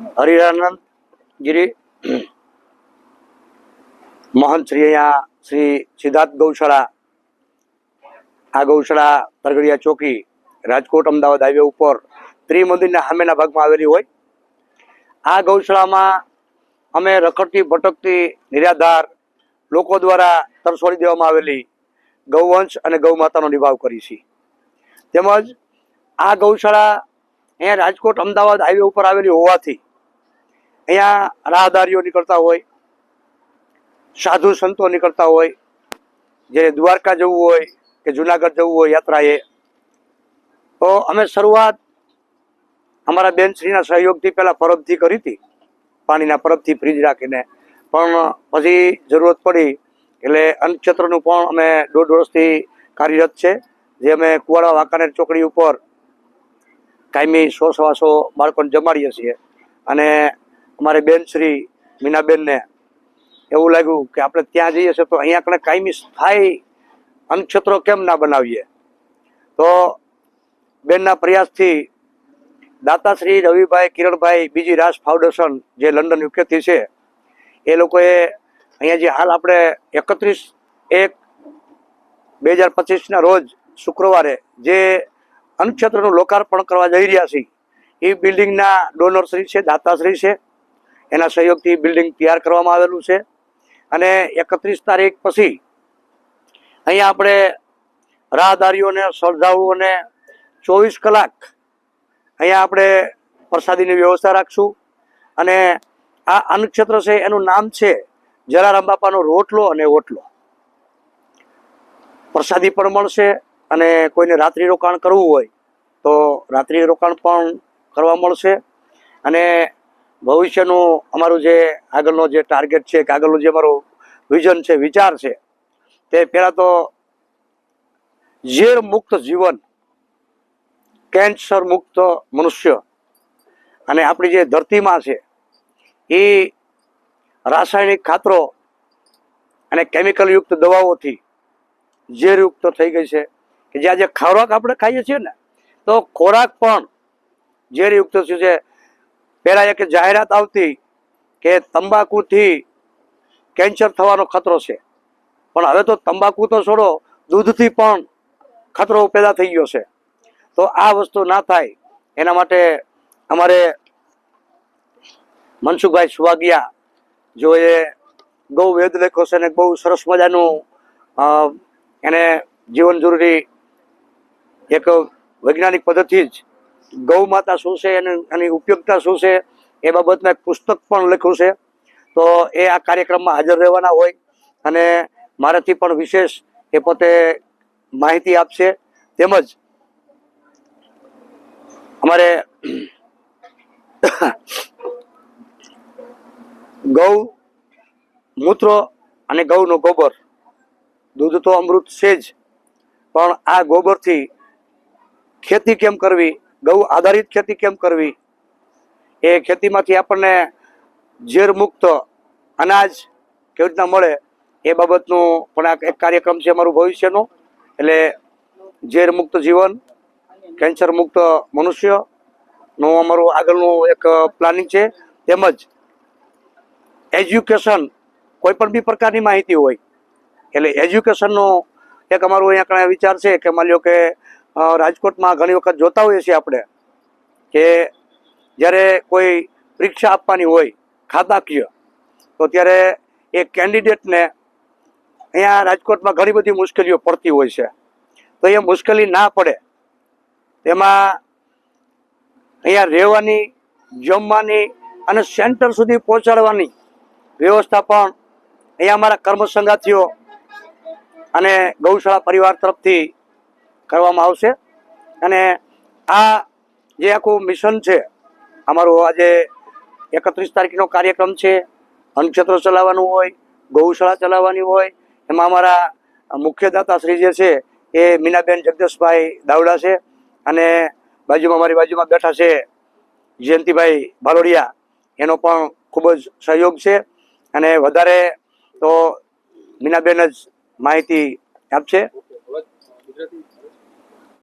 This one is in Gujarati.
હરિરાનંદ ગિરી મહંત શ્રી અહીંયા શ્રી સિદ્ધાર્થ ગૌશાળા આ ગૌશાળા તરગડિયા ચોકી રાજકોટ અમદાવાદ હાઈવે ઉપર ત્રિમંદિરના સામેના ભાગમાં આવેલી હોય આ ગૌશાળામાં અમે રખડતી ભટકતી નિરાધાર લોકો દ્વારા તરસોડી દેવામાં આવેલી ગૌવંશ અને ગૌમાતાનો નિભાવ કરી છે. તેમજ આ ગૌશાળા અહીંયા રાજકોટ, અમદાવાદ હાઈવે ઉપર આવેલી હોવાથી અહીંયા રાહદારીઓ નીકળતા હોય, સાધુ સંતો નીકળતા હોય, જે દ્વારકા જવું હોય કે જુનાગઢ જવું હોય યાત્રાએ. તો અમે શરૂઆત અમારા બેનશ્રીના સહયોગથી પહેલાં પરબથી કરી હતી, પાણીના પરબથી ફ્રીજ રાખીને. પણ પછી જરૂરત પડી એટલે અન્નક્ષેત્રનું પણ અમે દોઢ વર્ષથી કાર્યરત છે, જે અમે કુવાડા, વાંકાનેર ચોકડી ઉપર કાયમી સો સવાસો બાળકોને જમાડીએ છીએ. અને અમારી બેન શ્રી મીનાબેનને એવું લાગ્યું કે આપણે ત્યાં જઈએ છીએ તો અહીંયા આપણે કાયમી સ્થાયી અન્નક્ષેત્રો કેમ ના બનાવીએ? તો બેનના પ્રયાસથી દાતાશ્રી રવિભાઈ, કિરણભાઈ, બીજી રાસ ફાઉન્ડેશન જે લંડન યુકેથી છે, એ લોકોએ અહીંયા જે હાલ આપણે એકત્રીસ એક બે હજાર પચીસના રોજ શુક્રવારે જે અન્નક્ષેત્રનું લોકાર્પણ કરવા જઈ રહ્યા છીએ એ બિલ્ડિંગના ડોનરશ્રી છે, દાતાશ્રી છે. એના સહયોગથી બિલ્ડિંગ તૈયાર કરવામાં આવેલું છે. અને એકત્રીસ તારીખ પછી અહીંયા આપણે રાહદારીઓને, શ્રદ્ધાળુઓને ચોવીસ કલાક અહીંયા આપણે પ્રસાદીની વ્યવસ્થા રાખશું. અને આ અન્નક્ષેત્ર છે, એનું નામ છે જલારામ બાપાનો રોટલો અને ઓટલો. પ્રસાદી પણ મળશે અને કોઈને રાત્રિ રોકાણ કરવું હોય તો રાત્રિ રોકાણ પણ કરવા મળશે. અને ભવિષ્યનું અમારું જે આગળનો જે ટાર્ગેટ છે, કે આગળનું જે અમારું વિઝન છે, વિચાર છે, તે પહેલાં તો ઝેર મુક્ત જીવન કેન્સર મુક્ત મનુષ્ય અને આપણી જે ધરતીમાં છે, એ રાસાયણિક ખાતરો અને કેમિકલ યુક્ત દવાઓથી ઝેરયુક્ત થઈ ગઈ છે, કે જે આજે ખોરાક આપણે ખાઈએ છીએ ને, તો ખોરાક પણ ઝેરયુક્ત થયું છે પહેલાં એક જાહેરાત આવતી કે તંબાકુથી કેન્સર થવાનો ખતરો છે. પણ હવે તો તંબાકુ તો છોડો, દૂધથી પણ ખતરો પેદા થઈ ગયો છે. તો આ વસ્તુ ના થાય. એના માટે અમારે મનસુખભાઈ સુવાગિયા, જો એ ગૌ વેદ લેખો છે ને બહુ સરસ મજાનું એને જીવન જરૂરી એક વૈજ્ઞાનિક પદ્ધતિ જ ગૌ માતા શું છે અને એની ઉપયોગતા શું છે એ બાબતમાં એક પુસ્તક પણ લખ્યું છે. તો એ આ કાર્યક્રમમાં હાજર રહેવાના હોય અને મારાથી પણ વિશેષ એ પોતે માહિતી આપશે. તેમજ અમારે ગૌ મૂત્ર અને ગૌનો ગોબર. દૂધ તો અમૃત છે જ. પણ આ ગોબરથી ખેતી કેમ કરવી? ગૌ આધારિત ખેતી કેમ કરવી? એ ખેતીમાંથી આપણને ઝેર મુક્ત અનાજ કેવી રીતના મળે એ બાબતનું પણ આ એક કાર્યક્રમ છે અમારું ભવિષ્યનો. એટલે ઝેર મુક્ત જીવન, કેન્સર મુક્ત મનુષ્યનું અમારું આગળનું એક પ્લાનિંગ છે. તેમજ એજ્યુકેશન કોઈ પણ બી પ્રકારની માહિતી હોય, એટલે એજ્યુકેશનનો એક અમારું અહીંયા વિચાર છે કે માની લો કે રાજકોટમાં ઘણી વખત જોતા હોઈએ છીએ આપણે કે જ્યારે કોઈ પરીક્ષા આપવાની હોય ખાતાકીય તો ત્યારે એ કેન્ડિડેટને અહીંયા રાજકોટમાં ઘણી બધી મુશ્કેલીઓ પડતી હોય છે. તો એ મુશ્કેલી ના પડે, તેમાં અહીંયા રહેવાની, જમવાની અને સેન્ટર સુધી પહોંચાડવાની વ્યવસ્થા પણ અહીંયા અમારા કર્મસંગાથીઓ અને ગૌશાળા પરિવાર તરફથી કરવામાં આવશે. અને આ જે આખું મિશન છે, અમારું આજે એકત્રીસ તારીખનો કાર્યક્રમ છે. અન્નક્ષેત્ર ચલાવવાનું હોય, ગૌશાળા ચલાવવાની હોય, એમાં અમારા મુખ્ય દાતાશ્રી જે છે, એ મીનાબેન જગદીશભાઈ દાવડા છે. અને બાજુમાં મારી બાજુમાં બેઠા છે જયંતિભાઈ બાલોડિયા એનો પણ ખૂબ જ સહયોગ છે. અને વધારે તો મીનાબેન જ માહિતી આપશે.